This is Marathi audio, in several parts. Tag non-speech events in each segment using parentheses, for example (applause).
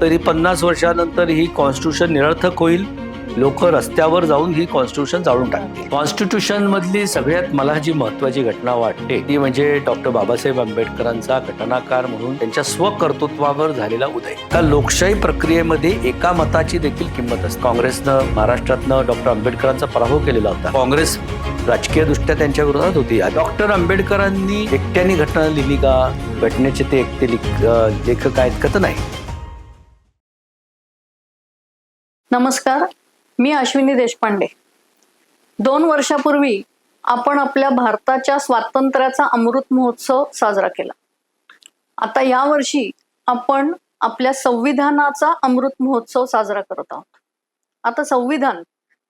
तरी पन्नास वर्षानंतर ही कॉन्स्टिट्यूशन निरर्थक होईल. लोक रस्त्यावर जाऊन ही कॉन्स्टिट्यूशन जाळून टाकतील. कॉन्स्टिट्यूशन मधली सगळ्यात मला जी महत्वाची घटना वाटते ती म्हणजे डॉक्टर बाबासाहेब आंबेडकरांचा घटनाकार म्हणून त्यांच्या स्वकर्तृत्वावर झालेला उदय. त्या लोकशाही प्रक्रियेमध्ये एका मताची देखील किंमत असते. काँग्रेसनं महाराष्ट्रातनं डॉक्टर आंबेडकरांचा पराभव केलेला होता. काँग्रेस राजकीय दृष्ट्या त्यांच्या विरोधात होती. डॉक्टर आंबेडकरांनी एकट्याने घटना लिहिली का? घटनेचे ते एकटे लिख- लेखक आहेत का? तर नाही. नमस्कार मी अश्विनी देशपांडे. दोन वर्षापूर्वी आपण आपल्या भारताच्या स्वातंत्र्याचा अमृत महोत्सव साजरा केला. आता यावर्षी आपण आपल्या संविधानाचा अमृत महोत्सव साजरा करत आहोत. आता संविधान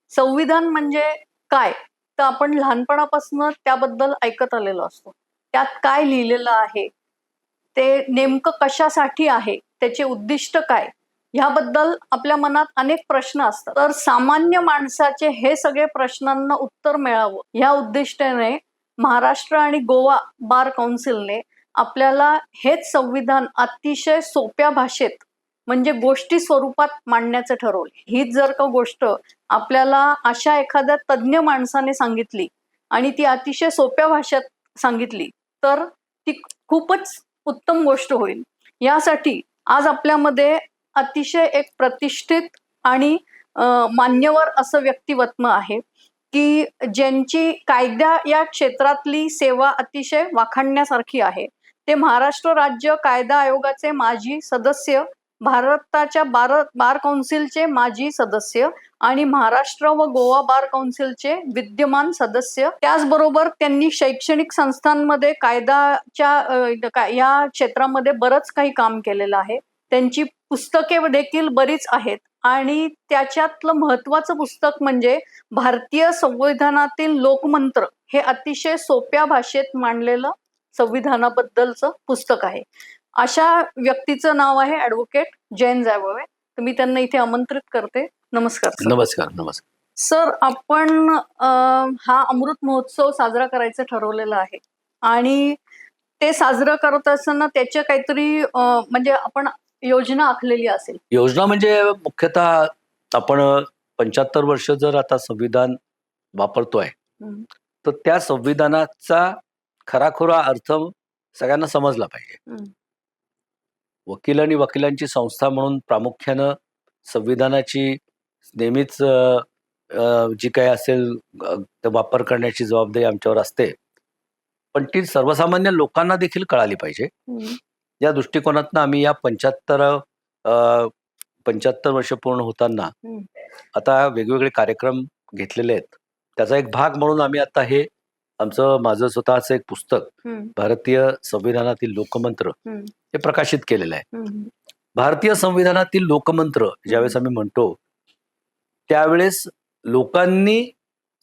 संविधान म्हणजे काय? तर आपण लहानपणापासून त्याबद्दल ऐकत आलेलो असतो. त्यात काय लिहिलेलं आहे? ते नेमकं कशासाठी आहे? त्याचे उद्दिष्ट काय? ह्याबद्दल आपल्या मनात अनेक प्रश्न असतात. तर सामान्य माणसाचे हे सगळे प्रश्नांना उत्तर मिळावं. ह्या उद्दिष्टाने महाराष्ट्र आणि गोवा बार काउन्सिलने आपल्याला हेच संविधान अतिशय सोप्या भाषेत म्हणजे गोष्टी स्वरूपात मांडण्याचं ठरवलं. हीच जर का गोष्ट आपल्याला अशा एखाद्या तज्ज्ञ माणसाने सांगितली आणि ती अतिशय सोप्या भाषेत सांगितली तर ती खूपच उत्तम गोष्ट होईल. यासाठी आज आपल्यामध्ये अतिशय एक प्रतिष्ठित आणि मान्यवर असं व्यक्तिमत्व आहे की ज्यांची कायद्या या क्षेत्रातली सेवा अतिशय वाखाणण्यासारखी आहे. ते महाराष्ट्र राज्य कायदा आयोगाचे माजी सदस्य भारताच्या बार बार काउन्सिलचे माजी सदस्य आणि महाराष्ट्र व गोवा बार कौन्सिलचे विद्यमान सदस्य. त्याचबरोबर त्यांनी शैक्षणिक संस्थांमध्ये कायदाच्या या क्षेत्रामध्ये बरंच काही काम केलेलं आहे. त्यांची पुस्तके देखील बरीच आहेत. आणि त्याच्यातलं महत्वाचं पुस्तक म्हणजे भारतीय संविधानातील लोकमंत्र हे अतिशय सोप्या भाषेत मांडलेलं संविधानाबद्दलचं पुस्तक आहे. अशा व्यक्तीचं नाव आहे ऍडव्होकेट जयंत जायभावे तर मी त्यांना इथे आमंत्रित करते. नमस्कार सर. नमस्कार नमस्कार. सर आपण हा अमृत महोत्सव साजरा करायचं ठरवलेलं आहे. आणि ते साजरं करत असताना त्याच्या काहीतरी म्हणजे आपण योजना आखलेली असेल. योजना म्हणजे मुख्यतः आपण पंच्याहत्तर वर्ष जर आता संविधान वापरतोय. तर त्या संविधानाचा खराखुरा अर्थ सगळ्यांना समजला पाहिजे. वकील आणि वकिलांची संस्था म्हणून प्रामुख्यानं संविधानाची नेहमीच जी काही असेल वापर करण्याची जबाबदारी आमच्यावर असते. पण ती सर्वसामान्य लोकांना देखील कळाली पाहिजे. या दृष्टिकोनातनं आम्ही या पंच्याहत्तर पंच्याहत्तर वर्ष पूर्ण होताना. आता वेगवेगळे कार्यक्रम घेतलेले आहेत. त्याचा एक भाग म्हणून आम्ही आता हे आमचं माझं स्वतःचं एक पुस्तक भारतीय संविधानातील लोकमंत्र हे प्रकाशित केलेलं आहे. भारतीय संविधानातील लोकमंत्र ज्यावेळेस आम्ही म्हणतो त्यावेळेस लोकांनी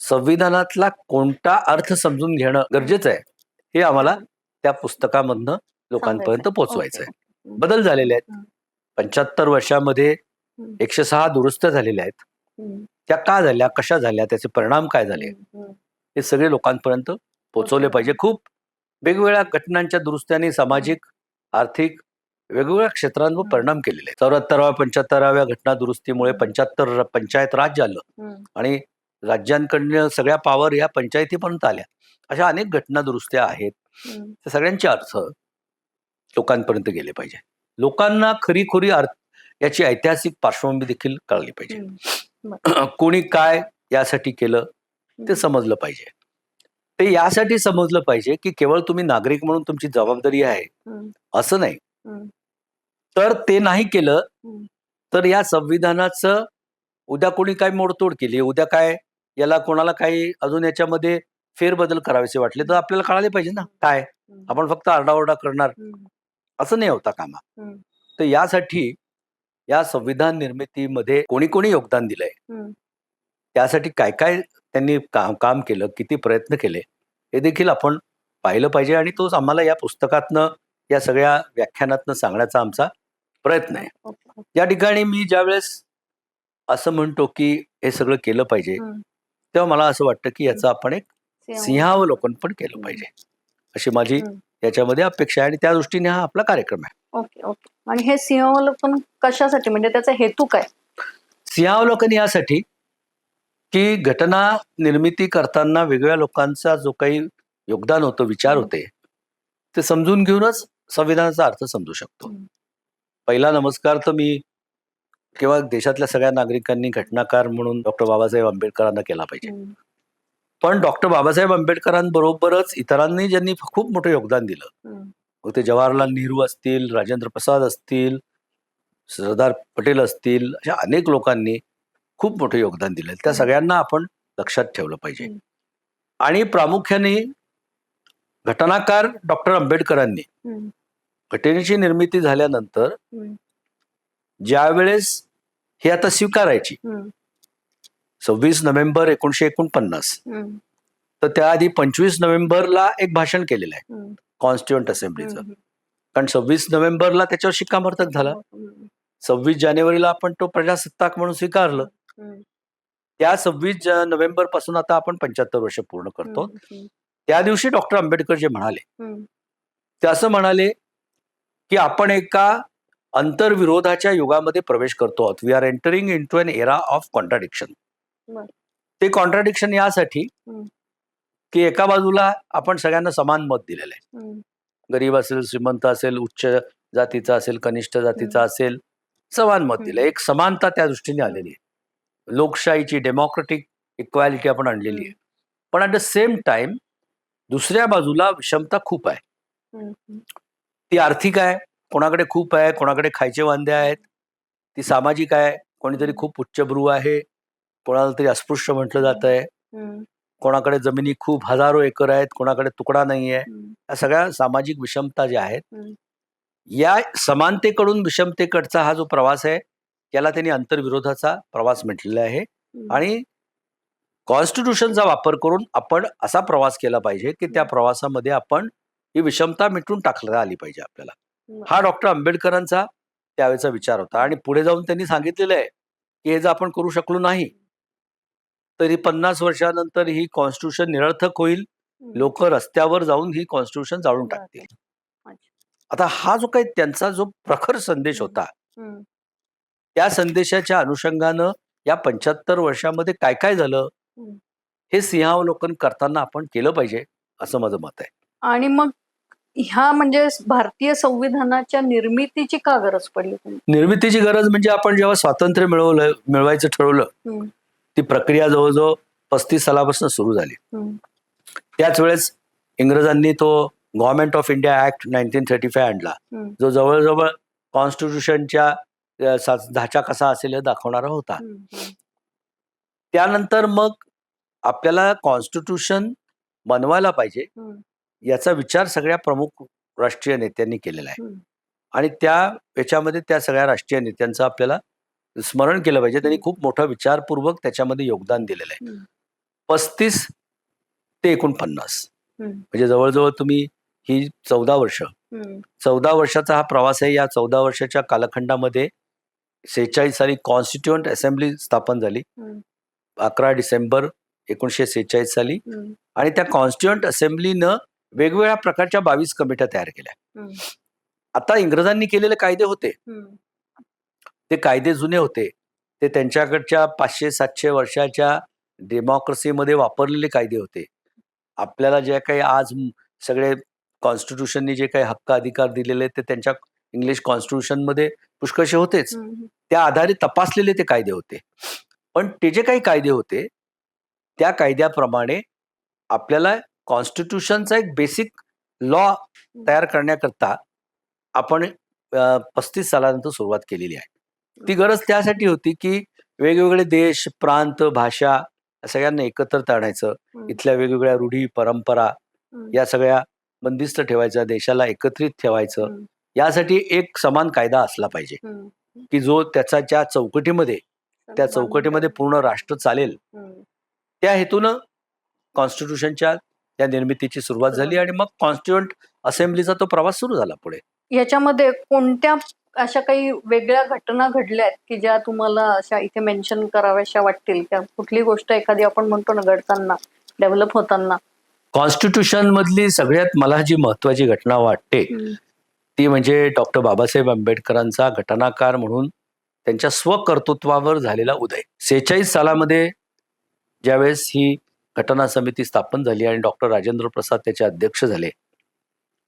संविधानातला कोणता अर्थ समजून घेणं गरजेचं आहे हे आम्हाला त्या पुस्तकामधनं लोकांपर्यंत. पोहोचवायचं आहे. बदल झालेले आहेत. पंच्याहत्तर वर्षामध्ये. एकशे सहा दुरुस्त्या झालेल्या आहेत त्या का झाल्या कशा झाल्या त्याचे परिणाम काय झाले. हे सगळे लोकांपर्यंत पोहोचवले. पाहिजे खूप वेगवेगळ्या घटनांच्या दुरुस्त्याने सामाजिक आर्थिक वेगवेगळ्या क्षेत्रांवर. परिणाम केलेले आहेत चौऱ्याहत्तराव्या पंच्याहत्तराव्या घटना दुरुस्तीमुळे. पंच्याहत्तर पंचायत राज झालं हम्म, आणि राज्यांकडनं सगळ्या पावर या पंचायतीपर्यंत आल्या अशा अनेक घटना दुरुस्त्या आहेत. त्या सगळ्यांचे अर्थ लोकांपर्यंत गेले पाहिजे. लोकांना खरी खोरी अर्थ याची ऐतिहासिक पार्श्वभूमी देखील कळली पाहिजे. (clears throat) कोणी काय यासाठी केलं ते समजलं पाहिजे. ते यासाठी समजलं पाहिजे की केवळ तुम्ही नागरिक म्हणून तुमची जबाबदारी आहे असं नाही. तर ते नाही केलं. तर या संविधानाचं उद्या कोणी काय मोडतोड केली उद्या काय याला कोणाला काही अजून याच्यामध्ये फेरबदल करावेसे वाटले तर आपल्याला कळाले पाहिजे ना काय. आपण फक्त आरडाओरडा करणार. असं नाही होता कामा. तर यासाठी या संविधान निर्मितीमध्ये कोणी कोणी योगदान दिलंय. त्यासाठी काय काय त्यांनी काम काम केलं किती प्रयत्न केले हे देखील आपण पाहिलं पाहिजे आणि तोच आम्हाला या पुस्तकातनं या सगळ्या व्याख्यानातनं सांगण्याचा आमचा प्रयत्न आहे. या ठिकाणी मी ज्यावेळेस असं म्हणतो की हे सगळं केलं पाहिजे. तेव्हा मला असं वाटतं की याचं आपण एक सिंहावलोकन पण केलं पाहिजे अशी माझी. याच्यामध्ये अपेक्षा आहे आणि त्या दृष्टीने हा आपला कार्यक्रम आहे. Okay okay. आणि हे सिंहावलोकन कशासाठी? म्हणजे त्याचा हेतू काय? सिंहावलोकन यासाठी की घटना निर्मिती करताना वेगवेगळ्या लोकांचा जो काही योगदान होतं विचार होते ते समजून घेऊनच संविधानाचा अर्थ समजू शकतो. पहिला नमस्कार तर मी किंवा देशातल्या सगळ्या नागरिकांनी घटनाकार म्हणून डॉक्टर बाबासाहेब आंबेडकरांना केला पाहिजे. पण डॉक्टर बाबासाहेब आंबेडकरांबरोबरच इतरांनी ज्यांनी खूप मोठं योगदान दिलं. मग ते जवाहरलाल नेहरू असतील राजेंद्र प्रसाद असतील सरदार पटेल असतील अशा अनेक लोकांनी खूप मोठं योगदान दिलं त्या. सगळ्यांना आपण लक्षात ठेवलं पाहिजे. आणि प्रामुख्याने घटनाकार डॉक्टर आंबेडकरांनी. घटनेची निर्मिती झाल्यानंतर हम्म. ज्या वेळेस हे आता स्वीकारायची. सव्वीस नोव्हेंबर एकोणीशे एकोणपन्नास. तर त्याआधी पंचवीस नोव्हेंबरला एक भाषण केलेलं आहे हम्म. कॉन्स्टिट्युएंट असेंब्लीचं. कारण सव्वीस नोव्हेंबरला त्याच्यावर शिक्कामोर्तक झाला हम्म. सव्वीस जानेवारीला आपण तो प्रजासत्ताक म्हणून स्वीकारलं. त्या सव्वीस नोव्हेंबरपासून आता आपण पंच्याहत्तर वर्ष पूर्ण करतो. त्या दिवशी डॉक्टर आंबेडकर जे म्हणाले. ते असं म्हणाले की आपण एका अंतर्विरोधाच्या युगामध्ये प्रवेश करतो आहोत we are entering into an era of contradiction. ते कॉन्ट्राडिक्शन यासाठी. की एका बाजूला आपण सगळ्यांना समान मत दिलेलं आहे. गरीब असेल श्रीमंत असेल उच्च जातीचा असेल कनिष्ठ जातीचा असेल समान मत दिलं. एक समानता त्या दृष्टीने आलेली आहे लोकशाहीची डेमोक्रेटिक इक्वॅलिटी आपण आणलेली आहे पण ॲट द सेम टाइम दुसऱ्या बाजूला विषमता खूप आहे. ती आर्थिक आहे कोणाकडे खूप आहे कोणाकडे खायचे वांदे आहेत ती सामाजिक आहे कोणीतरी खूप उच्चभ्रू आहे कोणाला तरी अस्पृश्य म्हटलं जात आहे. कोणाकडे जमिनी खूप हजारो एकर आहेत कोणाकडे तुकडा नाही आहे. या सगळ्या सामाजिक विषमता ज्या आहेत. या समानतेकडून विषमतेकडचा हा जो प्रवास आहे याला त्यांनी आंतरविरोधाचा प्रवास म्हटलेला आहे. आणि कॉन्स्टिट्यूशनचा वापर करून आपण असा प्रवास केला पाहिजे की त्या प्रवासामध्ये आपण ही विषमता मिटून टाकता आली पाहिजे आपल्याला हा डॉक्टर आंबेडकरांचा त्यावेळेचा विचार होता आणि पुढे जाऊन त्यांनी सांगितलेलं आहे की हे जर आपण करू शकलो नाही तरी पन्नास वर्षानंतर ही कॉन्स्टिट्यूशन निरर्थक होईल. लोक रस्त्यावर जाऊन ही कॉन्स्टिट्यूशन जाळून. टाकतील. आता हा जो काही त्यांचा जो प्रखर संदेश. होता. त्या संदेशाच्या अनुषंगानं या पंच्याहत्तर वर्षामध्ये काय काय झालं. हे सिंहावलोकन करताना आपण केलं पाहिजे असं माझं मत आहे आणि मग ह्या म्हणजे भारतीय संविधानाच्या निर्मितीची का गरज पडली निर्मितीची गरज म्हणजे आपण जेव्हा स्वातंत्र्य मिळवलं मिळवायचं ठरवलं. ती प्रक्रिया जवळजवळ पस्तीस सालापासून सुरू झाली. त्याच वेळेस इंग्रजांनी तो government of India act nineteen thirty five आणला. जो जवळजवळ कॉन्स्टिट्यूशनच्या ढाचा कसा असेल हे दाखवणारा होता. त्यानंतर मग आपल्याला कॉन्स्टिट्यूशन बनवायला पाहिजे. याचा विचार सगळ्या प्रमुख राष्ट्रीय नेत्यांनी केलेला आहे. आणि त्या याच्यामध्ये त्या सगळ्या राष्ट्रीय नेत्यांचं आपल्याला स्मरण केलं पाहिजे त्यांनी खूप मोठा विचारपूर्वक त्याच्यामध्ये योगदान दिलेलं आहे. पस्तीस ते एकोणपन्नास. म्हणजे जवळजवळ तुम्ही ही चौदा वर्ष. चौदा वर्षाचा हा प्रवास आहे या चौदा वर्षाच्या कालखंडामध्ये सेहेचाळीस साली कॉन्स्टिट्युएंट असेंब्ली स्थापन झाली. अकरा डिसेंबर एकोणीसशे सेहेचाळीस साली. आणि त्या कॉन्स्टिट्युएंट असेंब्लीनं वेगवेगळ्या प्रकारच्या बावीस कमिट्या तयार केल्या. आता इंग्रजांनी केलेले कायदे होते. ते कायदे जुने होते. ते त्यांच्याकडच्या पाचशे सातशे वर्षाच्या डेमोक्रेसीमध्ये वापरलेले कायदे होते. आपल्याला जे काही आज सगळे कॉन्स्टिट्यूशननी जे काही हक्क अधिकार दिलेले ते त्यांच्या इंग्लिश कॉन्स्टिट्यूशनमध्ये पुष्कळसे होतेच. त्या आधारे तपासलेले ते कायदे होते. पण ते जे काही कायदे होते त्या कायद्याप्रमाणे आपल्याला कॉन्स्टिट्यूशनचा एक बेसिक लॉ तयार करण्याकरता आपण पस्तीस सालानंतर सुरुवात केलेली आहे. ती गरज त्यासाठी होती की वेगवेगळे देश प्रांत भाषा सगळ्यांना एकत्र आणायचं. इथल्या वेगवेगळ्या रूढी परंपरा. या सगळ्या बंदिस्त ठेवायच्या देशाला एकत्रित ठेवायचं. यासाठी एक समान कायदा असला पाहिजे. की जो त्याचा ज्या चौकटीमध्ये त्या चौकटीमध्ये. पूर्ण राष्ट्र चालेल. त्या हेतूनं कॉन्स्टिट्यूशनच्या त्या निर्मितीची सुरुवात झाली आणि मग कॉन्स्टिट्युएंट असेंब्लीचा तो प्रवास सुरू झाला पुढे याच्यामध्ये कोणत्या अशा काही वेगळ्या घटना घडल्या आहेत की ज्या तुम्हाला अशा इथे मेन्शन कराव्याशा वाटतील? किंवा कुठली गोष्ट एखादी आपण म्हणतो ना घडताना डेव्हलप होताना? कॉन्स्टिट्यूशन मधली सगळ्यात मला जी महत्वाची घटना वाटते ती म्हणजे डॉक्टर बाबासाहेब आंबेडकरांचा घटनाकार म्हणून त्यांच्या स्वकर्तृत्वावर झालेला उदय. सेहेचाळीस सालामध्ये ज्यावेळेस ही घटना समिती स्थापन झाली आणि डॉक्टर राजेंद्र प्रसाद त्याचे अध्यक्ष झाले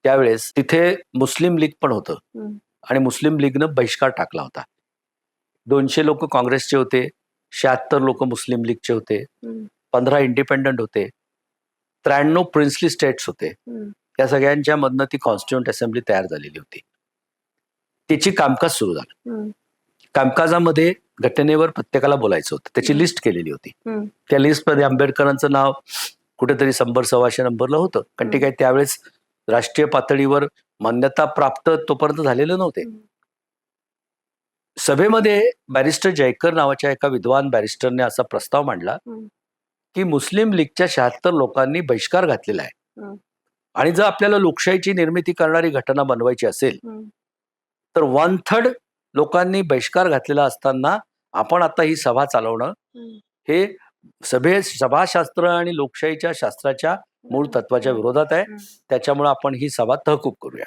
त्यावेळेस तिथे मुस्लिम लीग पण होतं. आणि मुस्लिम लीगनं बहिष्कार टाकला होता. दोनशे लोक काँग्रेसचे होते शहात्तर लोक मुस्लिम लीगचे होते पंधरा इंडिपेंडंट होते त्र्याण्णव प्रिन्सली स्टेट्स होते. या सगळ्यांच्या मधनं ती कॉन्स्टिट्युंट असेंब्ली तयार झालेली होती. तिची कामकाज सुरू झालं. कामकाजामध्ये घटनेवर प्रत्येकाला बोलायचं होतं. त्याची. लिस्ट केलेली होती. त्या लिस्टमध्ये आंबेडकरांचं नाव कुठेतरी शंभर सव्वाशे नंबरला होतं. कारण ते. काय त्यावेळेस राष्ट्रीय पातळीवर मान्यता प्राप्त तोपर्यंत झालेलं नव्हते. सभेमध्ये बॅरिस्टर जयकर नावाच्या एका विद्वान बॅरिस्टरने असा प्रस्ताव मांडला. की मुस्लिम लीगच्या शहात्तर लोकांनी बहिष्कार घातलेला आहे. आणि जर आपल्याला लोकशाहीची निर्मिती करणारी घटना बनवायची असेल तर वन थर्ड लोकांनी बहिष्कार घातलेला असताना आपण आता ही सभा चालवणं हे सभे सभाशास्त्र आणि लोकशाहीच्या शास्त्राच्या मूळ तत्वाच्या विरोधात आहे. त्याच्यामुळे आपण ही सभा तहकूब करूया.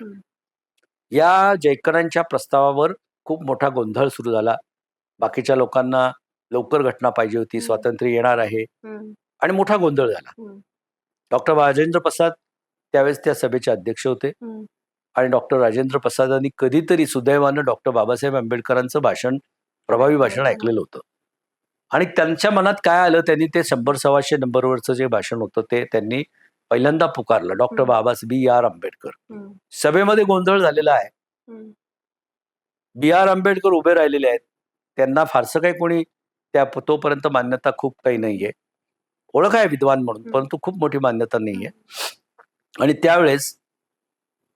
या जयकरांच्या प्रस्तावावर खूप मोठा गोंधळ सुरू झाला. बाकीच्या लोकांना लवकर घटना पाहिजे होती. स्वातंत्र्य येणार आहे. आणि मोठा गोंधळ झाला. डॉक्टर राजेंद्र प्रसाद त्यावेळेस त्या सभेचे अध्यक्ष होते. आणि डॉक्टर राजेंद्र प्रसादांनी कधीतरी सुदैवानं डॉक्टर बाबासाहेब आंबेडकरांचं भाषण प्रभावी भाषण. ऐकलेलं होतं. आणि त्यांच्या मनात काय आलं त्यांनी ते शंभर सव्वाशे नंबरवरचं जे भाषण होतं ते त्यांनी पहिल्यांदा पुकारलं. Doctor hmm. बाबास बी आर आंबेडकर. सभेमध्ये गोंधळ झालेला आहे. बी आर आंबेडकर उभे राहिलेले आहेत. त्यांना फारसं काही कोणी त्या तोपर्यंत मान्यता खूप काही नाहीये. ओळख आहे विद्वान म्हणून. परंतु खूप मोठी मान्यता नाहीये. आणि त्यावेळेस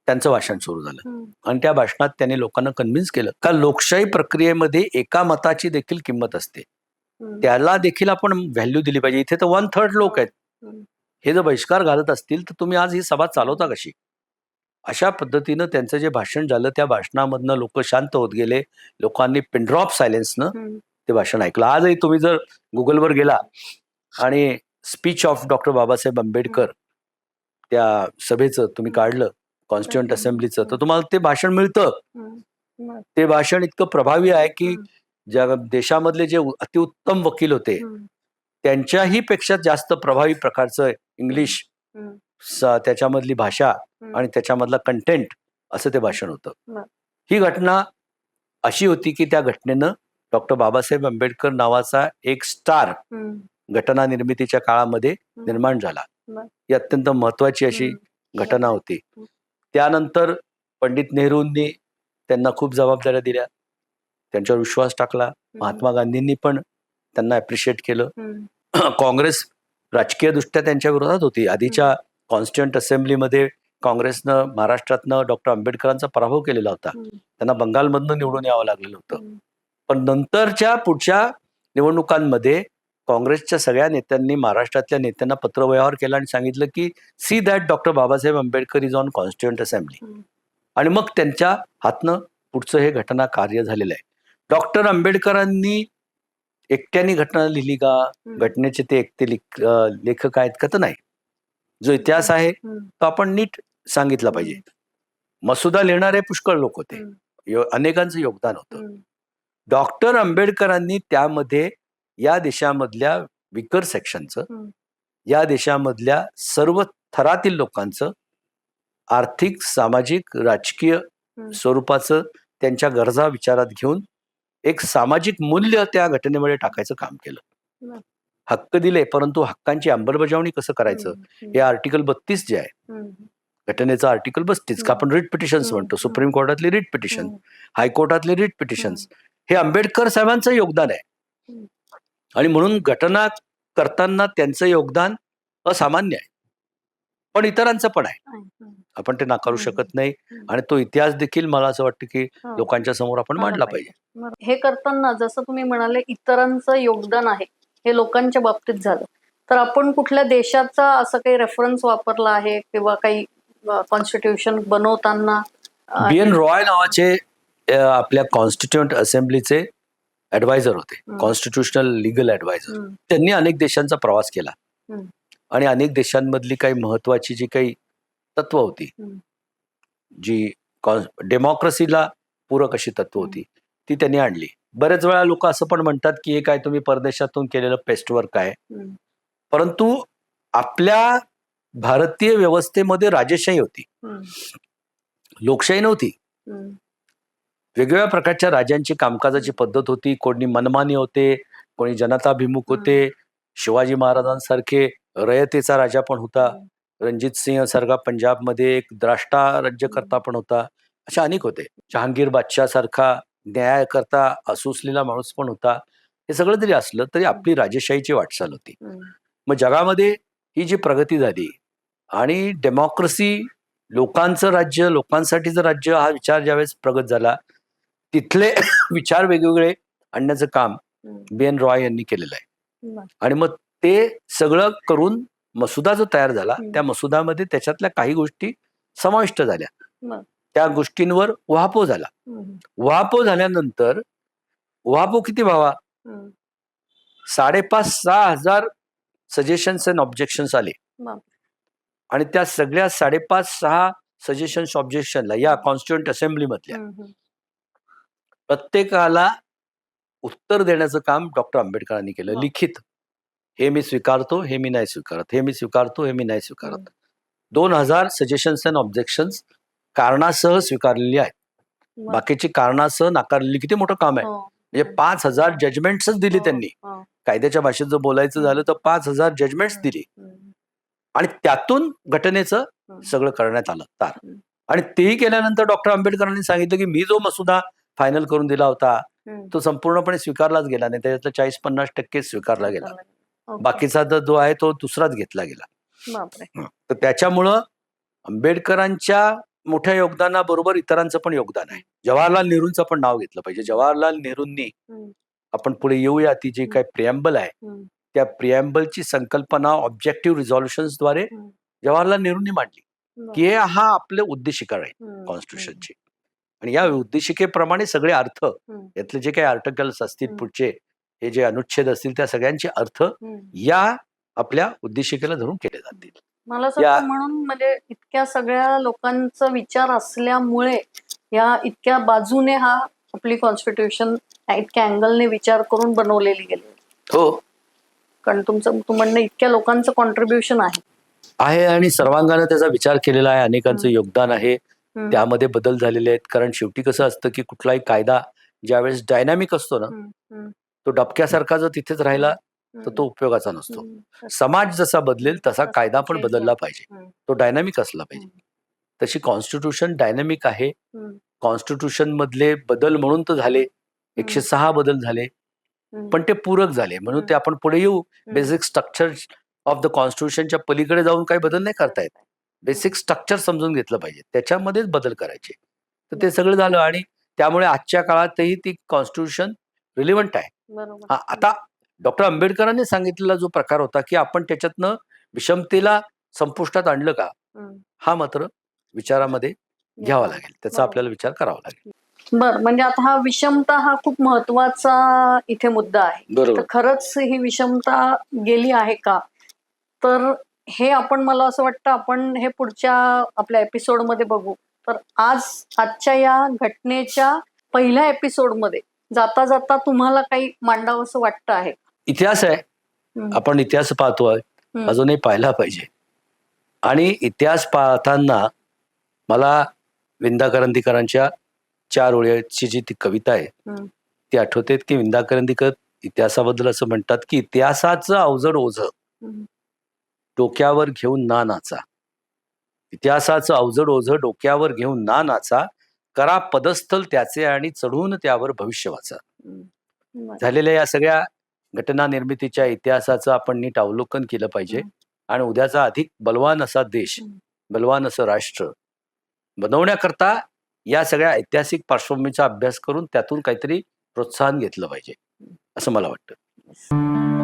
त्यांचं भाषण सुरू झालं. आणि त्या भाषणात त्यांनी लोकांना कन्व्हिन्स केलं का लोकशाही प्रक्रियेमध्ये एका मताची देखील किंमत असते. त्याला देखील आपण व्हॅल्यू दिली पाहिजे. इथे तर वन थर्ड लोक आहेत. हे जर बहिष्कार घालत असतील तर तुम्ही आज ही सभा चालवता कशी? अशा पद्धतीनं त्यांचं जे भाषण झालं त्या भाषणामधनं लोक शांत होत गेले. लोकांनी पिनड्रॉप सायलेन्सनं ते भाषण ऐकलं. आजही तुम्ही जर गुगलवर गेला आणि speech of doctor Babasaheb Ambedkar त्या सभेचं तुम्ही काढलं कॉन्स्टिट्युंट. असेंब्लीचं तर तुम्हाला ते भाषण मिळतं. ते भाषण इतकं प्रभावी आहे की. ज्या देशामधले जे अतिउत्तम वकील होते त्यांच्याही पेक्षा जास्त प्रभावी प्रकारचं इंग्लिश त्याच्यामधली भाषा आणि त्याच्यामधला कंटेंट असं ते भाषण होतं. ही घटना अशी होती की त्या घटनेनं डॉक्टर बाबासाहेब आंबेडकर नावाचा एक स्टार घटना निर्मितीच्या काळामध्ये निर्माण झाला. ही अत्यंत महत्वाची अशी घटना होती. त्यानंतर पंडित नेहरूंनी त्यांना खूप जबाबदाऱ्या दिल्या. त्यांच्यावर विश्वास टाकला. महात्मा गांधींनी पण त्यांना अप्रिशिएट केलं. (clears throat) काँग्रेस राजकीय दृष्ट्या त्यांच्या विरोधात होती. आधीच्या कॉन्स्टिट्युंट असेंब्लीमध्ये काँग्रेसनं महाराष्ट्रातनं डॉक्टर आंबेडकरांचा पराभव केलेला होता. त्यांना बंगालमधनं निवडून यावं लागलेलं होतं. पण नंतरच्या पुढच्या निवडणुकांमध्ये काँग्रेसच्या सगळ्या नेत्यांनी महाराष्ट्रातल्या नेत्यांना पत्रव्यवहार केला आणि सांगितलं की see that doctor Babasaheb Ambedkar is on constituent assembly. आणि मग त्यांच्या हातनं पुढचं हे घटना कार्य झालेलं आहे. डॉक्टर आंबेडकरांनी एकट्याने घटना लिहिली का? घटनेचे ते एकटे लेखक आहेत का? तर नाही. जो इतिहास आहे तो आपण नीट सांगितला पाहिजे. मसुदा लिहिणारे पुष्कळ लोक होते. यो- अनेकांचं योगदान होतं. डॉक्टर आंबेडकरांनी त्यामध्ये या देशामधल्या विकर सेक्शनचं. या देशामधल्या सर्व थरातील लोकांचं आर्थिक सामाजिक राजकीय स्वरूपाचं त्यांच्या गरजा विचारात घेऊन एक सामाजिक मूल्य त्या घटनेमध्ये टाकायचं काम केलं. हक्क दिले परंतु हक्कांची अंमलबजावणी कसं करायचं? हे आर्टिकल बत्तीस जे आहे घटनेचं आर्टिकल बत्तीस का आपण रिट पिटिशन्स. म्हणतो सुप्रीम कोर्टातले रिट पिटिशन हायकोर्टातले रिट पिटिशन्स. हे आंबेडकर साहेबांचं योगदान आहे. आणि म्हणून घटना करताना त्यांचं योगदान असामान्य आहे. पण इतरांचं पण आहे. आपण ते नाकारू. शकत नाही. आणि तो इतिहास देखील मला असं वाटतं की लोकांच्या समोर आपण मांडला पाहिजे. हे करताना जसं तुम्ही म्हणाले इतरांचं योगदान आहे हे लोकांच्या बाबतीत झालं तर आपण कुठल्या देशाचा असं काही रेफरन्स वापरला आहे किंवा काही कॉन्स्टिट्यूशन बनवताना बी एन रॉय नावाचे आपल्या कॉन्स्टिट्युंट असेंब्लीचे ऍडवायझर होते. कॉन्स्टिट्युशनल लिगल ऍडवायझर त्यांनी अनेक देशांचा प्रवास केला. आणि अनेक देशांमधली काही महत्वाची जी काही तत्व होती. जी डेमोक्रेसीला पूरक अशी तत्व. होती ती त्यांनी आणली. बरेच वेळा लोक असं पण म्हणतात की हे काय तुम्ही परदेशातून केलेलं पेस्ट वर्क आहे. परंतु आपल्या भारतीय व्यवस्थेमध्ये राजेशाही होती. लोकशाही नव्हती. वेगवेगळ्या प्रकारच्या राजांची कामकाजाची पद्धत होती. कोणी मनमानी होते कोणी जनताभिमुख होते. शिवाजी महाराजांसारखे रयतेचा राजा पण होता. रणजित सिंह सारखा पंजाबमध्ये एक द्राष्टा राज्यकर्ता पण होता अशा अनेक होते जहांगीर बादशाह सारखा न्यायकर्ता असूसलेला माणूस पण होता हे सगळं जरी असलं तरी आपली राजेशाहीची वाटचाल होती. मग जगामध्ये ही जी प्रगती झाली आणि डेमोक्रेसी लोकांचं राज्य लोकांसाठीचं राज्य हा विचार ज्यावेळेस प्रगत झाला तिथले (coughs) विचार वेगवेगळे आणण्याचं काम. बी एन रॉय यांनी केलेलं आहे. आणि मग ते सगळं करून मसुदा जो तयार झाला. त्या मसुदामध्ये त्याच्यातल्या काही गोष्टी समाविष्ट झाल्या. त्या गोष्टींवर उहापोह झाला. उहापोह झाल्यानंतर उहापोह किती व्हावा. साडेपाच सहा हजार सजेशन्स अँड ऑब्जेक्शन्स आले. आणि त्या सगळ्या साडेपाच सहा सजेशन्स ऑब्जेक्शनला या कॉन्स्टिट्युएंट असेंब्ली मधल्या हम्म. प्रत्येकाला उत्तर देण्याचं काम डॉक्टर आंबेडकरांनी केलं. लिखित हे मी स्वीकारतो हे मी नाही स्वीकारत हे मी स्वीकारतो हे मी नाही स्वीकारत. दोन हजार सजेशन्स अँड ऑब्जेक्शन्स कारणासह स्वीकारलेली आहेत. बाकीची कारणासह नाकारलेली किती मोठं काम आहे हो. म्हणजे पाच हजार जजमेंट्सच दिली हो, त्यांनी हो. कायद्याच्या भाषेत जर बोलायचं झालं तर पाच हजार जजमेंट्स दिली. आणि त्यातून घटनेचं. सगळं करण्यात आलं तार. आणि तेही केल्यानंतर डॉक्टर आंबेडकरांनी सांगितलं की मी जो मसुदा फायनल करून दिला होता. तो संपूर्णपणे स्वीकारलाच गेला नाही त्याच्यातला चाळीस पन्नास टक्के स्वीकारला गेला. बाकीचा तर जो आहे तो दुसराच घेतला गेला तर त्याच्यामुळं आंबेडकरांच्या मोठ्या योगदानाबरोबर इतरांचं पण योगदान आहे जवाहरलाल नेहरूंचं पण नाव घेतलं पाहिजे जवाहरलाल नेहरूंनी. आपण पुढे येऊया ती जी काही प्रिएम्बल आहे. त्या प्रिएम्बलची संकल्पना ऑब्जेक्टिव्ह रिझॉल्युशन्सद्वारे. जवाहरलाल नेहरूंनी मांडली. की हे हा आपले उद्देशिका आहे. कॉन्स्टिट्यूशनची आणि या उद्देशिकेप्रमाणे सगळे अर्थ. यातले जे काही आर्टिकल्स असतील. पुढचे हे जे अनुच्छेद असतील त्या सगळ्यांचे अर्थ. या आपल्या उद्देशिकेला धरून केले जातील मला असं म्हणून म्हणजे इतक्या सगळ्या लोकांचा विचार असल्यामुळे या इतक्या बाजूने हा आपली कॉन्स्टिट्यूशन इतक्या अँगलने विचार करून बनवलेली गेली हो कारण तुमचं तू म्हणणं इतक्या लोकांचं कॉन्ट्रीब्युशन आहे आहे आणि सर्वांगाने त्याचा विचार केलेला आहे अनेकांचं. योगदान आहे. त्यामध्ये बदल झालेले आहेत कारण शेवटी कसं असतं की कुठलाही कायदा ज्यावेळेस डायनामिक असतो ना. तो डबक्यासारखा जर तिथेच राहिला तर. तो उपयोगाचा नसतो. समाज जसा बदलेल तसा कायदा पण बदलला. पाहिजे. तो डायनामिक असला पाहिजे. तशी कॉन्स्टिट्यूशन डायनामिक आहे. कॉन्स्टिट्यूशन मधले बदल म्हणून तर झाले. एकशे सहा बदल झाले. पण ते पूरक झाले. म्हणून ते आपण पुढे येऊ. बेसिक स्ट्रक्चर ऑफ द कॉन्स्टिट्यूशनच्या पलीकडे जाऊन काही बदल नाही करता येत. बेसिक स्ट्रक्चर समजून घेतलं पाहिजे. त्याच्यामध्येच बदल करायचे. तर ते सगळं झालं आणि त्यामुळे आजच्या काळातही ती कॉन्स्टिट्यूशन रिलिव्हंट आहे. बरोबर. आता डॉक्टर आंबेडकरांनी सांगितलेला जो प्रकार होता की आपण त्याच्यातनं विषमतेला संपुष्टात आणलं का? हम्म. हा मात्र विचारामध्ये घ्यावा लागेल. त्याचा बरोबर. आपल्याला विचार करावा लागेल. बर म्हणजे आता हा विषमता हा खूप महत्त्वाचा इथे मुद्दा आहे. तर खरंच ही विषमता गेली आहे का? तर हे आपण मला असं वाटतं आपण हे पुढच्या आपल्या एपिसोडमध्ये बघू. तर आज आजच्या या घटनेच्या पहिल्या एपिसोडमध्ये जाता जाता तुम्हाला काही मांडावं असं वाटतं आहे इतिहास आहे. आपण इतिहास पाहतोय हम्म. अजूनही पाहिला पाहिजे आणि इतिहास पाहताना मला विंदा करंदीकरांच्या चार ओळीची जी ती कविता आहे. ती आठवते की विंदा करंदीकर इतिहासाबद्दल असं म्हणतात की इतिहासाचं अवजड ओझ. डोक्यावर घेऊन ना नाचा इतिहासाचं अवजड ओझ डोक्यावर घेऊन ना नाचा करा पदस्थल त्याचे आणि चढून त्यावर भविष्य वाचा. झालेल्या या सगळ्या घटना निर्मितीच्या इतिहासाचं आपण नीट अवलोकन केलं पाहिजे. आणि उद्याचा अधिक बलवान असा देश. बलवान असं राष्ट्र बनवण्याकरता या सगळ्या ऐतिहासिक पार्श्वभूमीचा अभ्यास करून त्यातून काहीतरी प्रोत्साहन घेतलं पाहिजे असं मला वाटतं